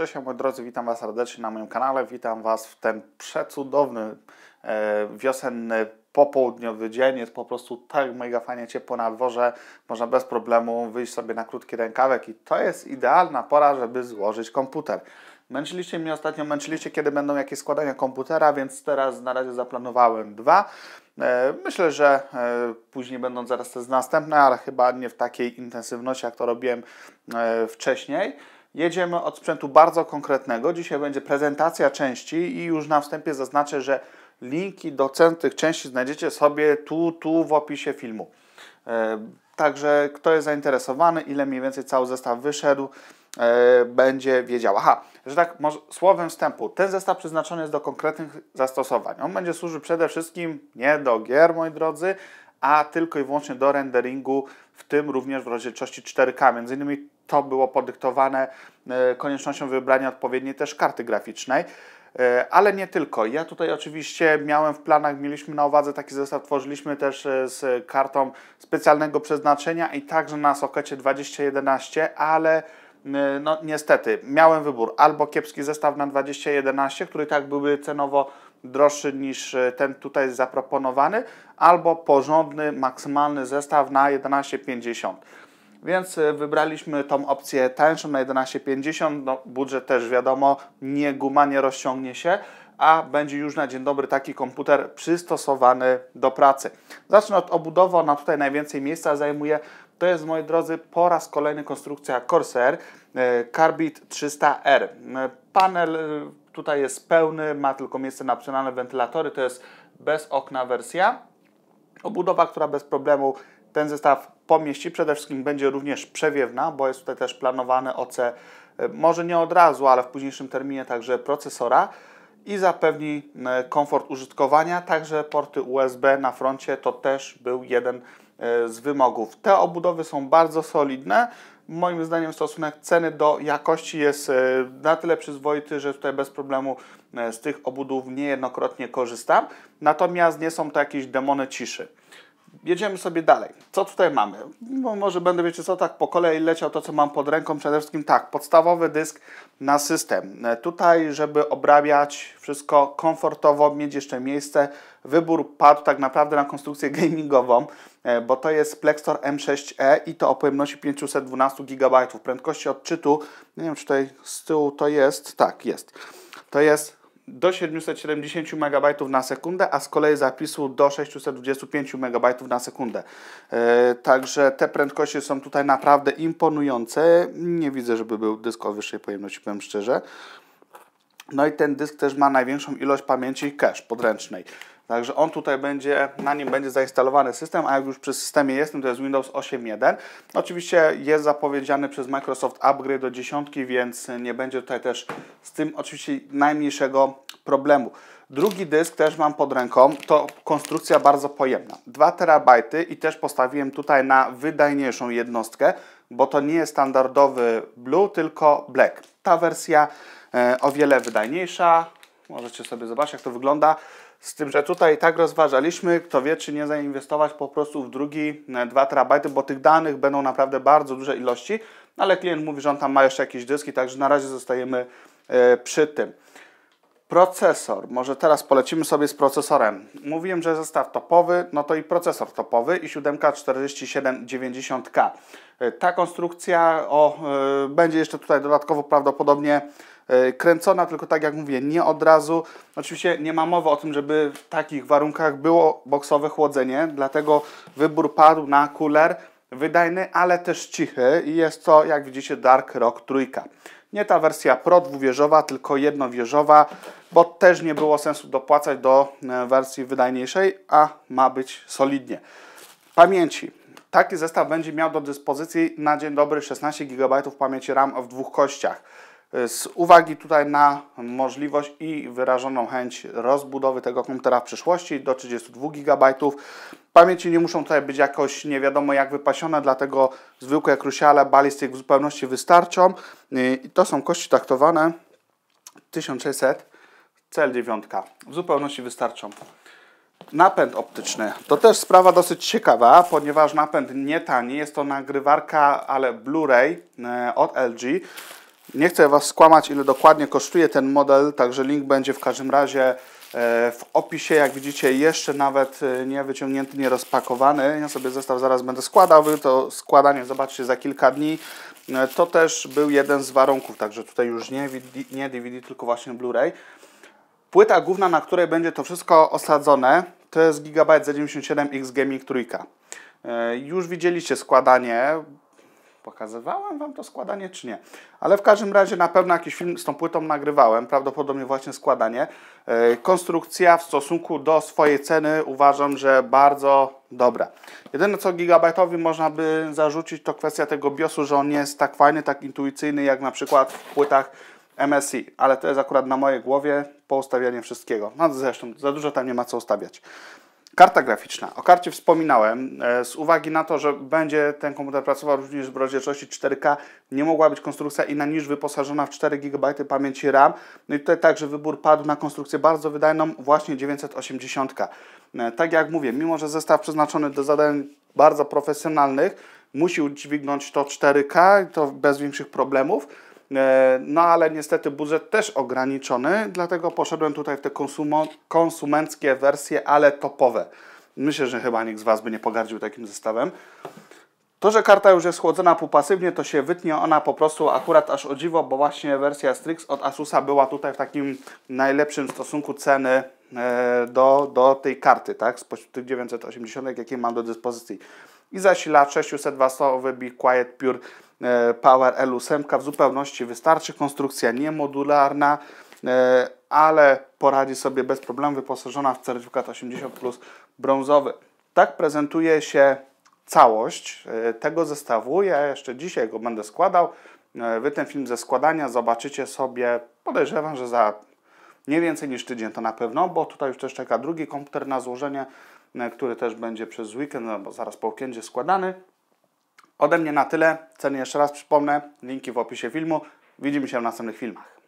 Cześć moi drodzy, witam Was serdecznie na moim kanale. Witam Was w ten przecudowny e, wiosenny popołudniowy dzień. Jest po prostu tak mega fajnie ciepło na dworze. Można bez problemu wyjść sobie na krótki rękawek i to jest idealna pora, żeby złożyć komputer. Męczyliście mnie ostatnio, męczyliście kiedy będą jakieś składania komputera, więc teraz na razie zaplanowałem dwa. E, myślę, że e, później będą zaraz te następne, ale chyba nie w takiej intensywności, jak to robiłem e, wcześniej. Jedziemy od sprzętu bardzo konkretnego. Dzisiaj będzie prezentacja części i już na wstępie zaznaczę, że linki do cen tych części znajdziecie sobie tu, tu w opisie filmu. Także kto jest zainteresowany, ile mniej więcej cały zestaw wyszedł, E, będzie wiedział. Aha, że tak może słowem wstępu, ten zestaw przeznaczony jest do konkretnych zastosowań. On będzie służył przede wszystkim nie do gier, moi drodzy, a tylko i wyłącznie do renderingu, w tym również w rozdzielczości 4K. Między innymi to było podyktowane e, koniecznością wybrania odpowiedniej też karty graficznej. E, ale nie tylko. Ja tutaj oczywiście miałem w planach, mieliśmy na uwadze taki zestaw, tworzyliśmy też z kartą specjalnego przeznaczenia i także na sokecie 2011, ale no niestety, miałem wybór albo kiepski zestaw na 2011, który tak byłby cenowo droższy niż ten tutaj zaproponowany, albo porządny, maksymalny zestaw na 11,50. Więc y, wybraliśmy tą opcję tańszą na 11,50. No, budżet też wiadomo, nie guma nie rozciągnie się, a będzie już na dzień dobry taki komputer przystosowany do pracy. Zacznę od obudowy, ona tutaj najwięcej miejsca zajmuje. To jest, moi drodzy, po raz kolejny konstrukcja Corsair e, Carbide 300R. E, panel tutaj jest pełny, ma tylko miejsce na opcjonalne wentylatory, to jest bez okna wersja. Obudowa, która bez problemu ten zestaw pomieści. Przede wszystkim będzie również przewiewna, bo jest tutaj też planowane OC, może nie od razu, ale w późniejszym terminie także procesora i zapewni komfort użytkowania. Także porty USB na froncie to też był jeden E, z wymogów. Te obudowy są bardzo solidne. Moim zdaniem stosunek ceny do jakości jest e, na tyle przyzwoity, że tutaj bez problemu e, z tych obudów niejednokrotnie korzystam. Natomiast nie są to jakieś demony ciszy. Jedziemy sobie dalej. Co tutaj mamy? Może będę, wiecie co, tak po kolei leciał to, co mam pod ręką. Przede wszystkim tak, podstawowy dysk na system. Tutaj, żeby obrabiać wszystko komfortowo, mieć jeszcze miejsce, wybór padł tak naprawdę na konstrukcję gamingową, e, bo to jest Plextor M6e i to o pojemności 512 GB. Prędkości odczytu, nie wiem czy tutaj z tyłu to jest, tak jest. To jest do 770 MB na sekundę, a z kolei zapisu do 625 MB na sekundę. E, także te prędkości są tutaj naprawdę imponujące. Nie widzę, żeby był dysk o wyższej pojemności, powiem szczerze. No i ten dysk też ma największą ilość pamięci cache podręcznej. Także on tutaj będzie, na nim będzie zainstalowany system, a jak już przy systemie jestem, to jest Windows 8.1. Oczywiście jest zapowiedziany przez Microsoft upgrade do dziesiątki, więc nie będzie tutaj też z tym oczywiście najmniejszego problemu. Drugi dysk też mam pod ręką, to konstrukcja bardzo pojemna. 2 terabajty i też postawiłem tutaj na wydajniejszą jednostkę, bo to nie jest standardowy Blue, tylko Black. Ta wersja e, o wiele wydajniejsza, możecie sobie zobaczyć jak to wygląda. Z tym, że tutaj tak rozważaliśmy, kto wie, czy nie zainwestować po prostu w drugi 2 e, terabajty, bo tych danych będą naprawdę bardzo duże ilości, ale klient mówi, że on tam ma jeszcze jakieś dyski, także na razie zostajemy e, przy tym. Procesor. Może teraz polecimy sobie z procesorem. Mówiłem, że zestaw topowy, no to i procesor topowy i 74790K. E, ta konstrukcja o, y, będzie jeszcze tutaj dodatkowo prawdopodobnie y, kręcona, tylko tak jak mówię, nie od razu. Oczywiście nie ma mowy o tym, żeby w takich warunkach było boksowe chłodzenie, dlatego wybór padł na cooler wydajny, ale też cichy i jest to, jak widzicie, Dark Rock trójka. Nie ta wersja Pro dwuwieżowa, tylko jednowieżowa, bo też nie było sensu dopłacać do e, wersji wydajniejszej, a ma być solidnie. Pamięci. Taki zestaw będzie miał do dyspozycji na dzień dobry 16 GB pamięci RAM w dwóch kościach. Z uwagi tutaj na możliwość i wyrażoną chęć rozbudowy tego komputera w przyszłości do 32 GB. Pamięci nie muszą tutaj być jakoś nie wiadomo jak wypasione, dlatego zwykłe krusiale balistik w zupełności wystarczą. I to są kości taktowane 1600 CL9 w zupełności wystarczą. Napęd optyczny. To też sprawa dosyć ciekawa, ponieważ napęd nie tani. Jest to nagrywarka, ale Blu-ray e, od LG Nie chcę Was skłamać, ile dokładnie kosztuje ten model, także link będzie w każdym razie e, w opisie. Jak widzicie, jeszcze nawet e, nie wyciągnięty, nie rozpakowany. Ja sobie zestaw zaraz będę składał. Wy to składanie zobaczcie za kilka dni. E, to też był jeden z warunków, także tutaj już nie, nie DVD, tylko właśnie Blu-ray. Płyta główna, na której będzie to wszystko osadzone, to jest Gigabyte Z97X Gaming Trójka. Już widzieliście składanie, Pokazywałem Wam to składanie, czy nie? Ale w każdym razie na pewno jakiś film z tą płytą nagrywałem, prawdopodobnie właśnie składanie. E, konstrukcja w stosunku do swojej ceny uważam, że bardzo dobra. Jedyne co Gigabajtowi można by zarzucić to kwestia tego BIOSu, że on nie jest tak fajny, tak intuicyjny jak na przykład w płytach MSI, ale to jest akurat na mojej głowie po ustawianiu wszystkiego. No zresztą za dużo tam nie ma co ustawiać. Karta graficzna. O karcie wspominałem. E, z uwagi na to, że będzie ten komputer pracował również w rozdzielczości 4K, nie mogła być konstrukcja inna niż wyposażona w 4 GB pamięci RAM. No i tutaj także wybór padł na konstrukcję bardzo wydajną, właśnie 980. E, tak jak mówię, mimo że zestaw przeznaczony do zadań bardzo profesjonalnych, musi udźwignąć to 4K, to bez większych problemów no ale niestety budżet też ograniczony, dlatego poszedłem tutaj w te konsumenckie wersje, ale topowe. Myślę, że chyba nikt z Was by nie pogardził takim zestawem. To, że karta już jest chłodzona półpasywnie, to się wytnie ona po prostu akurat aż o dziwo, bo właśnie wersja Strix od Asusa była tutaj w takim najlepszym stosunku ceny e, do, do tej karty, tak? Spośród tych 980, jakie mam do dyspozycji. I zasilacz 600W Be Quiet Pure E, Power L8 w zupełności wystarczy. Konstrukcja niemodularna, e, ale poradzi sobie bez problemu, wyposażona w certyfikat 80 plus brązowy. Tak prezentuje się całość e, tego zestawu. Ja jeszcze dzisiaj go będę składał. Wy ten film ze składania zobaczycie sobie, podejrzewam, że za nie więcej niż tydzień to na pewno, bo tutaj już też czeka drugi komputer na złożenie, który też będzie przez weekend, no bo zaraz po weekendzie składany. Ode mnie na tyle. Ceny jeszcze raz przypomnę. Linki w opisie filmu. Widzimy się w następnych filmach.